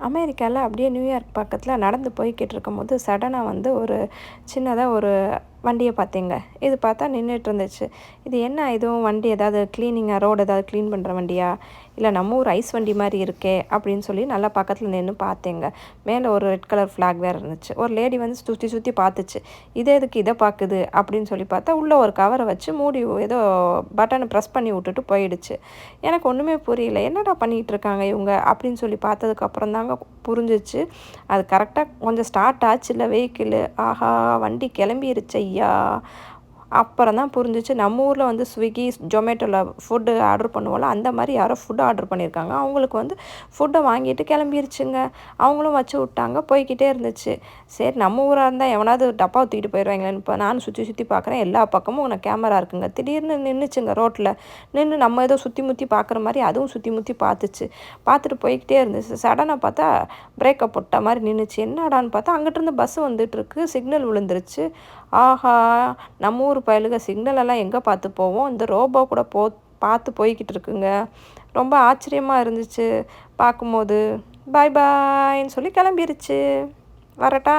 அமெரிக்காவில் அப்படியே நியூயார்க் பக்கத்தில் நடந்து போய்கிட்டு இருக்கும்போது சடனாக வந்து ஒரு சின்னதாக ஒரு வண்டியை பார்த்தீங்க. இது பார்த்தா நின்றுட்டு இருந்துச்சு. இது என்ன இதுவும் வண்டி ஏதாவது க்ளீனிங்காக ரோடு ஏதாவது க்ளீன் பண்ணுற வண்டியா? இல்லை நம்ம ஊர் ஐஸ் வண்டி மாதிரி இருக்கே அப்படின்னு சொல்லி நல்லா பக்கத்தில் நின்று பார்த்தேங்க. மேலே ஒரு ரெட் கலர் ஃப்ளாக் வேறு இருந்துச்சு. ஒரு லேடி வந்து சுற்றி சுற்றி பார்த்துச்சு. இதே எதுக்கு இதை பார்க்குது? அப்படின்னு சொல்லி பார்த்தா உள்ளே ஒரு கவரை வச்சு மூடி ஏதோ பட்டனை ப்ரெஸ் பண்ணி விட்டுட்டு போயிடுச்சு. எனக்கு ஒன்றுமே புரியல. என்னடா பண்ணிகிட்டு இருக்காங்க இவங்க? அப்படின்னு சொல்லி பார்த்ததுக்கப்புறம் தாங்க புரிஞ்சிச்சு. அது கரெக்டாக கொஞ்சம் ஸ்டார்ட் ஆச்சு. இல்லை வெஹிக்கிள் ஆஹா வண்டி கிளம்பிருச்சு. ja அப்புறம் தான் புரிஞ்சிச்சு நம்ம ஊரில் வந்து ஸ்விக்கி ஜொமேட்டோவில் ஃபுட்டு ஆர்டர் பண்ணுவோம்ல அந்த மாதிரி யாரோ ஃபுட்டு ஆர்டர் பண்ணியிருக்காங்க. அவங்களுக்கு வந்து ஃபுட்டை வாங்கிட்டு கிளம்பிருச்சுங்க. அவங்களும் வச்சு விட்டாங்க போய்கிட்டே இருந்துச்சு. சரி நம்ம ஊராக இருந்தால் எவனாவது டப்பா தூக்கிட்டு போயிடுவாங்களேன்னு இப்போ நானும் சுற்றி சுற்றி பார்க்குறேன் எல்லா பக்கமும் உனக்கு கேமரா இருக்குங்க. திடீர்னு நின்றுச்சுங்க ரோட்டில் நின்று நம்ம ஏதோ சுற்றி முற்றி பார்க்குற மாதிரி அதுவும் சுற்றி முற்றி பார்த்துச்சு பார்த்துட்டு போய்கிட்டே இருந்துச்சு. சடனாக பார்த்தா பிரேக்கப் போட்ட மாதிரி நின்றுச்சு என்னடான்னு பார்த்தா அங்கிட்டிருந்து பஸ் வந்துட்டுருக்கு சிக்னல் விழுந்துருச்சு. ஆஹா நம்ம ஊர் ஊர் பயலுக சிக்னல் எல்லாம் எங்கே பார்த்து போவோம் இந்த ரோபோ கூட போ பார்த்து போய்கிட்டு இருக்குங்க. ரொம்ப ஆச்சரியமாக இருந்துச்சு. பார்க்கும்போது பாய் பாய்ன்னு சொல்லி கிளம்பிருச்சு. வரட்டா.